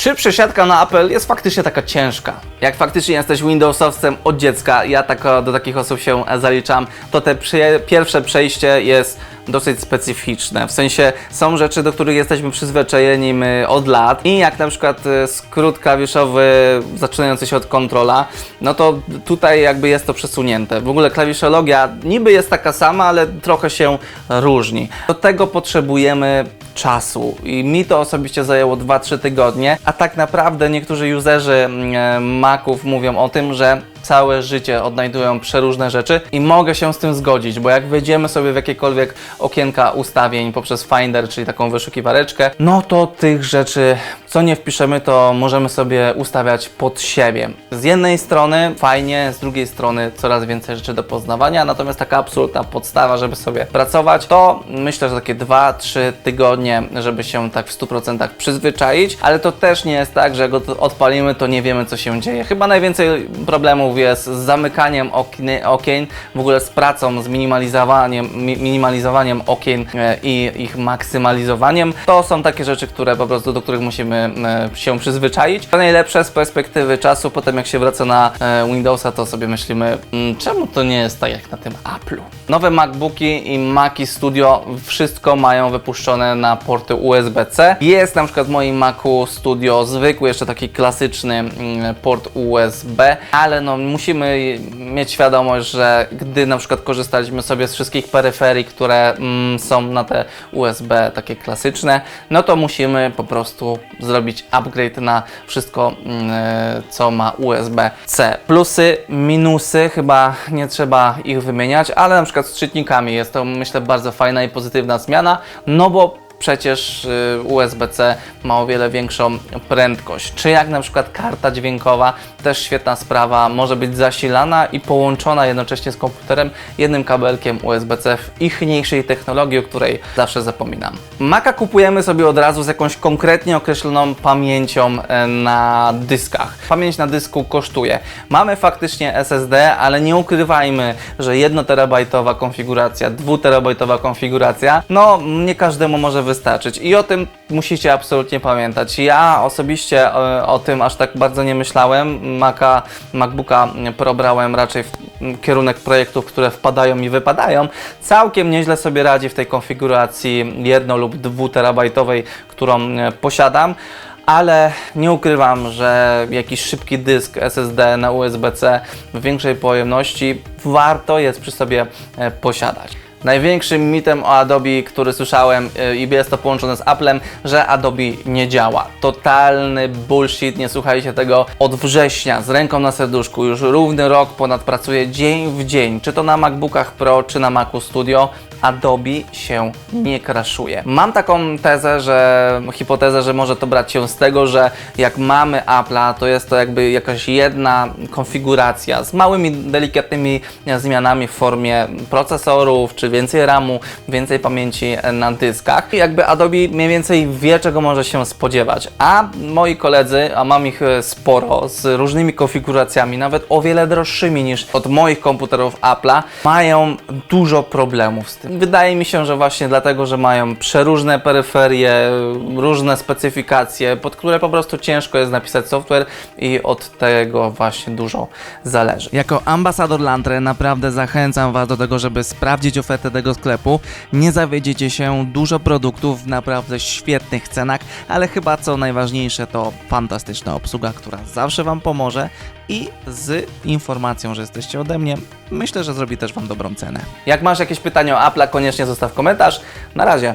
Czy przesiadka na Apple jest faktycznie taka ciężka? Jak faktycznie jesteś Windowsowcem od dziecka, ja tak, do takich osób się e, zaliczam, to te pierwsze przejście jest dosyć specyficzne. W sensie są rzeczy, do których jesteśmy przyzwyczajeni od lat i jak na przykład e, skrót klawiszowy zaczynający się od kontrola, no to tutaj jakby jest to przesunięte. W ogóle klawiszologia niby jest taka sama, ale trochę się różni. Do tego potrzebujemy czasu. I mi to osobiście zajęło 2-3 tygodnie, a tak naprawdę niektórzy userzy mm, e, Maców mówią o tym, że całe życie odnajdują przeróżne rzeczy i mogę się z tym zgodzić, bo jak wejdziemy sobie w jakiekolwiek okienka ustawień poprzez Finder, czyli taką wyszukiwareczkę, no to tych rzeczy, co nie wpiszemy, to możemy sobie ustawiać pod siebie. Z jednej strony fajnie, z drugiej strony coraz więcej rzeczy do poznawania, natomiast taka absolutna podstawa, żeby sobie pracować, to myślę, że takie 2-3 tygodnie, żeby się tak w 100% przyzwyczaić, ale to też nie jest tak, że jak odpalimy, to nie wiemy, co się dzieje. Chyba najwięcej problemów jest z zamykaniem okien, okien w ogóle z pracą, z minimalizowaniem, mi, minimalizowaniem okien e, i ich maksymalizowaniem. To są takie rzeczy, które po prostu, do których musimy e, się przyzwyczaić. To najlepsze z perspektywy czasu, potem jak się wraca na e, Windowsa, to sobie myślimy, mm, czemu to nie jest tak jak na tym Apple'u. Nowe MacBooki i Maci Studio wszystko mają wypuszczone na porty USB-C. Jest na przykład w moim Macu Studio zwykły, jeszcze taki klasyczny mm, port USB, ale no musimy mieć świadomość, że gdy na przykład korzystaliśmy sobie z wszystkich peryferii, które mm, są na te USB takie klasyczne, no to musimy po prostu zrobić upgrade na wszystko, mm, e, co ma USB-C. Plusy, minusy, chyba nie trzeba ich wymieniać, ale na przykład z czytnikami jest to myślę bardzo fajna i pozytywna zmiana, no bo przecież y, USB-C ma o wiele większą prędkość. Czy jak na przykład karta dźwiękowa, też świetna sprawa, może być zasilana i połączona jednocześnie z komputerem jednym kabelkiem USB-C w ichniejszej technologii, o której zawsze zapominam. Maca kupujemy sobie od razu z jakąś konkretnie określoną pamięcią e, na dyskach. Pamięć na dysku kosztuje. Mamy faktycznie SSD, ale nie ukrywajmy, że 1 terabajtowa konfiguracja, 2 terabajtowa konfiguracja, no nie każdemu może wystarczyć i o tym musicie absolutnie pamiętać. Ja osobiście e, o tym aż tak bardzo nie myślałem. Maca, MacBooka Pro brałem raczej w kierunek projektów, które wpadają i wypadają. Całkiem nieźle sobie radzi w tej konfiguracji 1 lub 2 terabajtowej, którą e, posiadam ale nie ukrywam, że jakiś szybki dysk SSD na USB-C w większej pojemności warto jest przy sobie e, posiadać. Największym mitem o Adobe, który słyszałem y, i jest to połączone z Applem, że Adobe nie działa. Totalny bullshit, nie słuchajcie tego od września z ręką na serduszku. Już równy rok ponad pracuję dzień w dzień, czy to na MacBookach Pro, czy na Macu Studio. Adobe się nie kraszuje. Mam taką tezę, że hipotezę, że może to brać się z tego, że jak mamy Apple'a, to jest to jakby jakaś jedna konfiguracja z małymi, delikatnymi zmianami w formie procesorów, czy więcej RAMu, więcej pamięci na dyskach. I jakby Adobe mniej więcej wie, czego może się spodziewać. A moi koledzy, a mam ich e, sporo, z różnymi konfiguracjami, nawet o wiele droższymi niż od moich komputerów Apple'a, mają dużo problemów z tym. Wydaje mi się, że właśnie dlatego, że mają przeróżne peryferie, różne specyfikacje, pod które po prostu ciężko jest napisać software i od tego właśnie dużo zależy. Jako ambasador Lantre naprawdę zachęcam Was do tego, żeby sprawdzić ofertę tego sklepu. Nie zawiedziecie się, dużo produktów w naprawdę świetnych cenach, ale chyba co najważniejsze to fantastyczna obsługa, która zawsze Wam pomoże i z informacją, że jesteście ode mnie, myślę, że zrobi też Wam dobrą cenę. Jak masz jakieś pytania o Apple'a, koniecznie zostaw komentarz. Na razie.